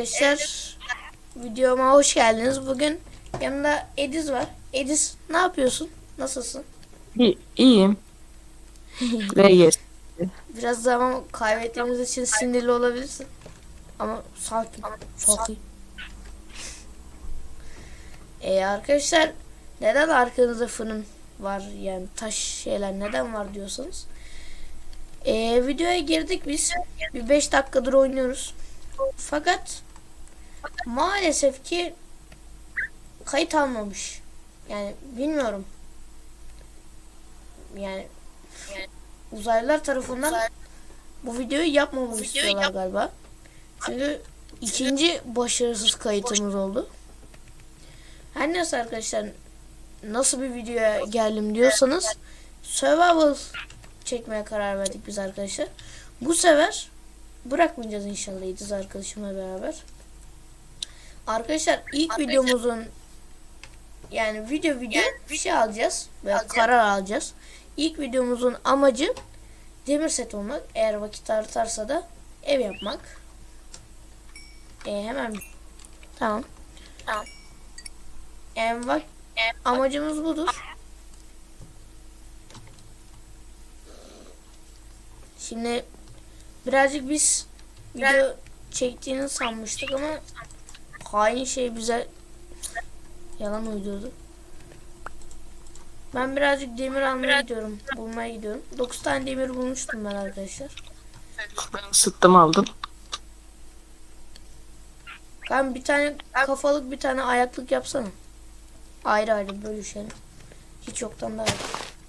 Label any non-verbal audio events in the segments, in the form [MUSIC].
arkadaşlar. Videoma hoş geldiniz. Bugün yanımda Ediz var. Ediz ne yapıyorsun? Nasılsın? İyi, iyiyim. [LAUGHS] Reyes. Biraz zaman kaybettiğimiz için sinirli olabilirsin. Ama sakin. Sakin. E arkadaşlar neden arkanızda fırın var yani taş şeyler neden var diyorsanız. E, videoya girdik biz. Bir 5 dakikadır oynuyoruz. Fakat maalesef ki kayıt almamış. Yani bilmiyorum. Yani uzaylılar tarafından bu videoyu yapmamızı istiyorlar galiba. Çünkü ikinci başarısız kayıtımız oldu. Her neyse arkadaşlar nasıl bir videoya geldim diyorsanız survival çekmeye karar verdik biz arkadaşlar. Bu sefer bırakmayacağız inşallah İdiz arkadaşımla beraber. Arkadaşlar ilk videomuzun yani video video bir şey alacağız veya karar alacağız. İlk videomuzun amacı demir set olmak. Eğer vakit artarsa da ev yapmak. E, hemen tamam. Tamam. En bak amacımız budur. Şimdi birazcık biz video çektiğini sanmıştık ama hain şey bize yalan uydurdu. Ben birazcık demir almaya gidiyorum. Bulmaya gidiyorum. 9 tane demir bulmuştum ben arkadaşlar. Ben sıktım aldım. Ben bir tane kafalık bir tane ayaklık yapsana. Ayrı ayrı bölüşelim. Hiç yoktan daha.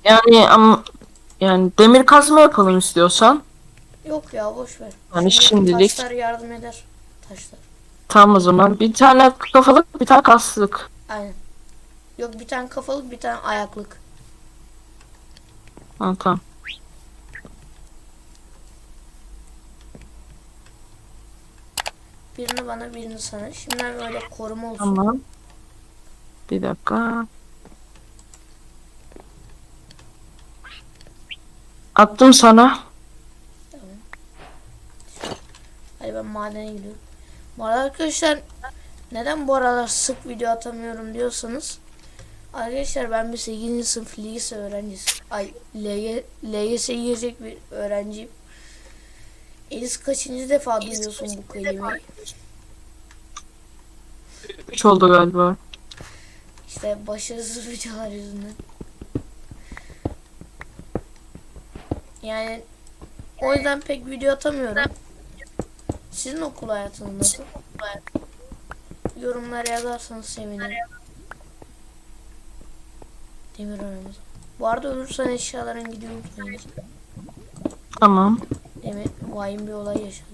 Yani am yani demir kazma yapalım istiyorsan. Yok ya boş ver. Yani Şimdi şimdilik- Taşlar yardım eder. Taşlar. Tamam o zaman. Bir tane kafalık, bir tane kaslık. Aynen. Yok bir tane kafalık bir tane ayaklık. Ha, tamam. Birini bana birini sana. Şimdiden böyle koruma olsun. Tamam. Bir dakika. Attım sana. Hadi ben madene gidiyorum. Bu arada arkadaşlar neden bu aralar sık video atamıyorum diyorsanız Arkadaşlar ben bir 8. sınıf lise öğrencisi. Ay LG, LGS girecek bir öğrenciyim. Elis kaçıncı defa duyuyorsun bu kelimeyi? 3 oldu galiba. İşte başarısız videolar yüzünden. Yani o yüzden pek video atamıyorum. Sizin okul hayatınız nasıl? Yorumlara yazarsanız sevinirim. Demir aramız. Bu arada ölürsen eşyaların gidiyor unutmayın. Tamam. Demir vahim bir olay yaşadık.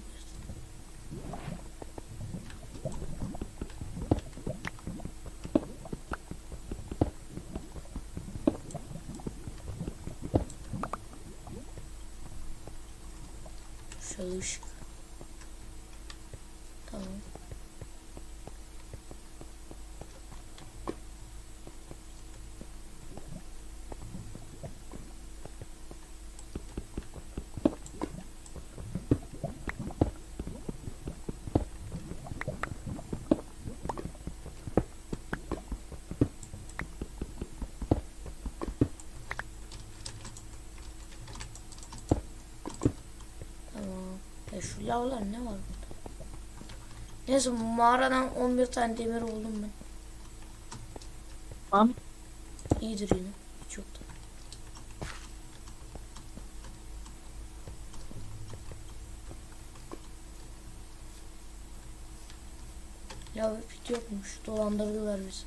Işık. Tamam. Ya şu lavlar ne var? Neyse mağaradan 11 tane demir buldum ben. Tamam. İyidir yine. Hiç yoktu. Ya pit yokmuş. Dolandırdılar bizi.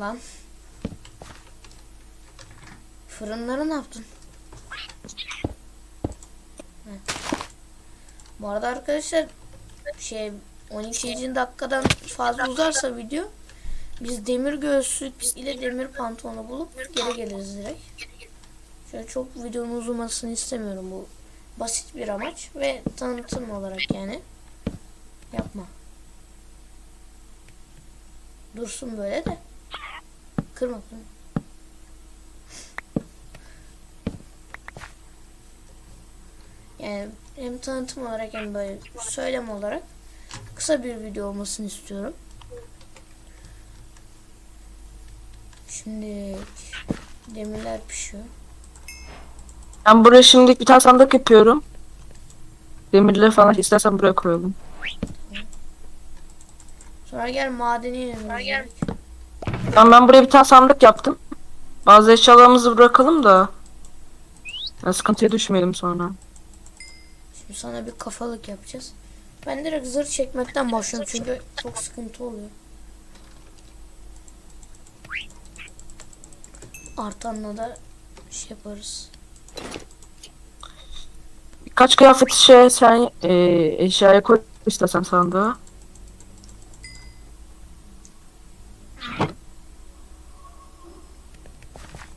Lan. Fırınları ne yaptın? Bu arada arkadaşlar şey 12. dakikadan fazla uzarsa video biz demir göğüslük ile demir pantolonu bulup geri geliriz direkt. Şöyle çok videonun uzamasını istemiyorum bu. Basit bir amaç ve tanıtım olarak yani. Yapma. Dursun böyle de. Kırma kırma. Yani hem tanıtım olarak hem böyle söylem olarak kısa bir video olmasını istiyorum. Şimdi demirler pişiyor. Ben buraya şimdi bir tane sandık yapıyorum. Demirleri falan istersen buraya koyalım. Sonra gel madeni inelim. Ben, ben buraya bir tane sandık yaptım. Bazı eşyalarımızı bırakalım da. Yani sıkıntıya düşmeyelim sonra. Şimdi sana bir kafalık yapacağız. Ben direkt zırh çekmekten başlıyorum çünkü çok sıkıntı oluyor. Artanla da şey yaparız. Birkaç kıyafet şey sen e, eşyaya koy istersen sandığa.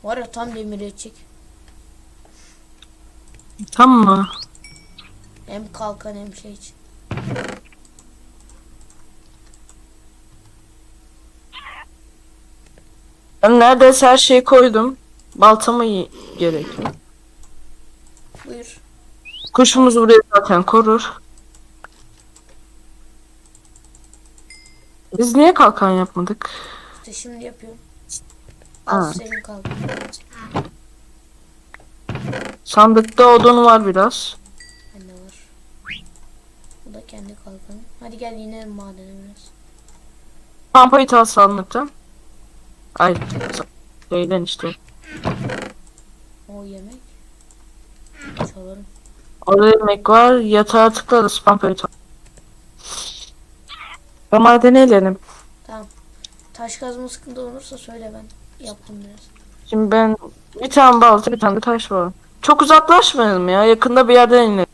Var ya tam demir edecek. Tamam mı? Hem kalkan hem şey için. Ben neredeyse her şeyi koydum. Baltamı gerekiyor. Buyur. Kuşumuz burayı zaten korur. Biz niye kalkan yapmadık? İşte şimdi yapıyorum. Al senin kalkan. Sandıkta odun var biraz. Bende var. Bu da kendi kalkanı. Hadi gel inelim madene biraz. Pampayı al sandıktan. Ay. Şeyden işte. O yemek. Çalarım. Orada yemek var. Yatağa tıklarız pampayı al. Ben madene inelim. Tamam. Taş kazma sıkıntı olursa söyle ben. Yaptım biraz. Şimdi ben bir tane balta bir tane de taş var. Çok uzaklaşmayalım ya. Yakında bir yerden inelim.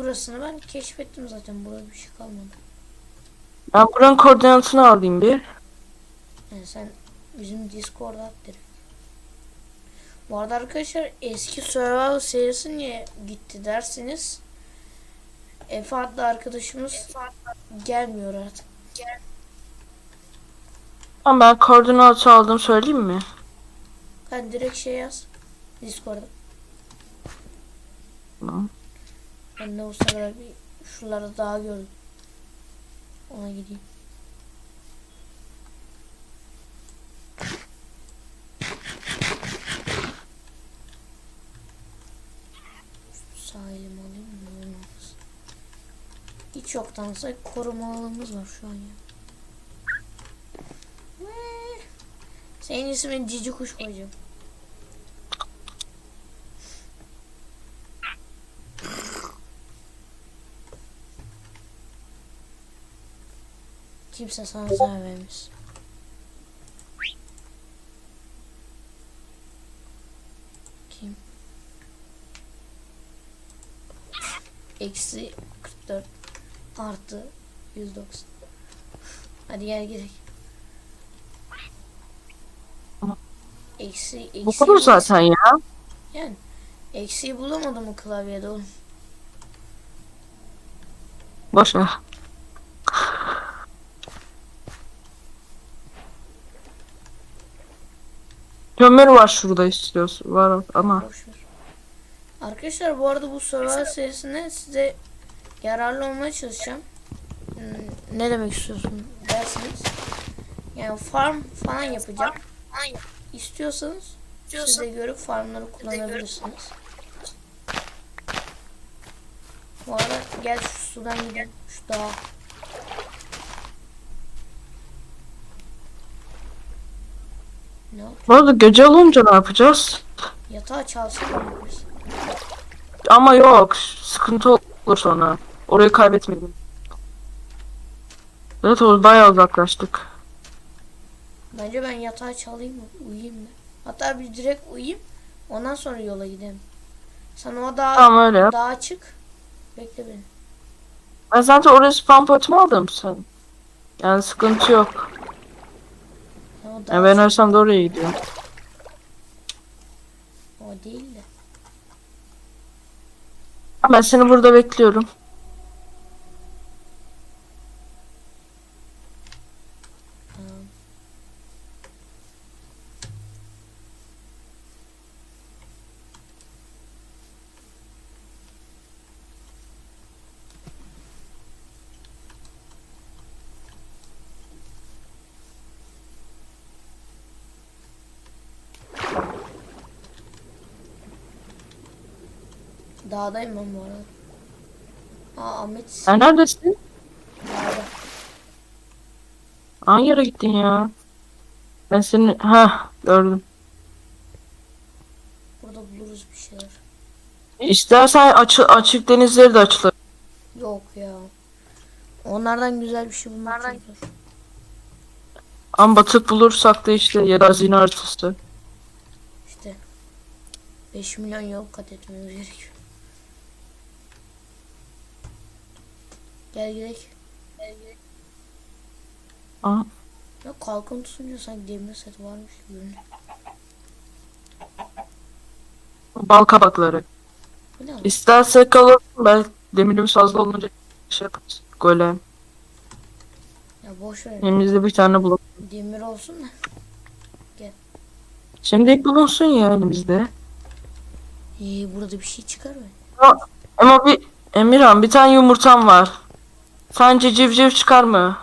Bur burasını ben keşfettim zaten. Burada bir şey kalmadı. Ben buranın koordinatını alayım bir. Yani sen bizim Discord'a at direkt. Bu arada arkadaşlar eski Survival serisi niye gitti dersiniz. Efe adlı arkadaşımız gelmiyor artık. Ama ben koordinatı aldım söyleyeyim mi? Hadi direkt şey yaz. Discord'a. Tamam. Ben de o sırada bir şuralarda daha gördüm. Ona gideyim. Şu Sahilimi alayım mı? Olmaz. Hiç yoktansa korumalımız var şu an ya. Senin ismin Cici Kuş koyacağım. Kimse sana zarar vermez. Kim? Eksi 44 artı 190. Hadi gel gidelim. Eksi, eksi Bu kadar zaten ya. Yani eksiği bulamadım o klavyede oğlum. Boş ver. Kömür var şurada istiyorsun. Var ama. Arkadaşlar bu arada bu Survival serisinde size yararlı olmaya çalışacağım. Hmm, Ne demek istiyorsun dersiniz. Yani farm falan yapacağım. İstiyorsanız siz de görüp farmları kullanabilirsiniz. Bu arada gel şu sudan gidelim. Şu dağa. Ne oldu? Bu arada gece olunca ne yapacağız? Yatağı biz? Ama yok. Sıkıntı olur sonra. Orayı kaybetmedim. Evet o bayağı uzaklaştık. Bence ben yatağı çalayım mı? Uyuyayım mı? Hatta bir direkt uyuyayım. Ondan sonra yola gidelim. Sen o dağa, Tamam öyle yap. dağa çık. Bekle beni. Ben zaten oraya spam pot'umu aldım sen. Yani sıkıntı yok. O Yani ben ölsem de oraya gidiyorum. O değil de. Ama Ben seni burada bekliyorum. Tamam. Dağdayım ben bu arada. Aa Ahmet Sen neredesin? dağda. Hangi yere gittin ya? Ben seni... ha gördüm. Burada buluruz bir şeyler. İstersen açı, açık denizleri de açılır. Yok ya. Onlardan güzel bir şey zor. Ama batık bulursak da işte ya da hazine. İşte 5 milyon yol kat etmemiz gerekiyor. Gel gidelim. Aa, Ya kalkın tutunca sanki demir set varmış gibi. görünüyor. bal kabakları. İstersek alalım. Belki demirimiz fazla olunca şey yaparız. Golem. Ya boş ver. Elimizde bir tane bulalım. Demir olsun da. Şimdilik bulunsun ya elimizde. İyi burada bir şey çıkar mı? Ama bir Emirhan bir tane yumurtam var. Sence civciv çıkar mı?